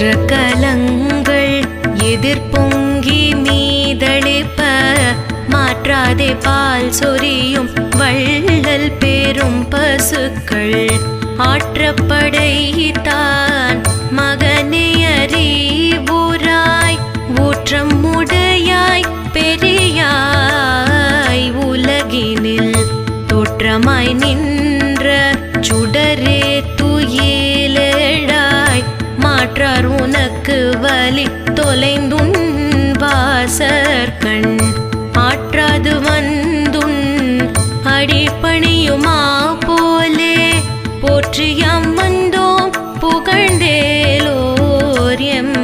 ஏற்ற கலங்கள் எதிர்பொங்கி மீதளிப்ப மாற்றாதே பால் சொரியும் வள்ளல் பெரும் பசுக்கள். ஆற்றப்படைத்தான் மகனே அறிவுராய் ஊற்றம் உடையாய் பெரியாய் உலகினில் தோற்றமாய் நின்ற ஆற்றுக்கு வலி தொலைந்துன் வாசற்கண் ஆற்றாது வந்துன் அடிப்பணியுமா போலே. போற்றியம் வந்தோம் புகழ்ந்தேலோர் எம்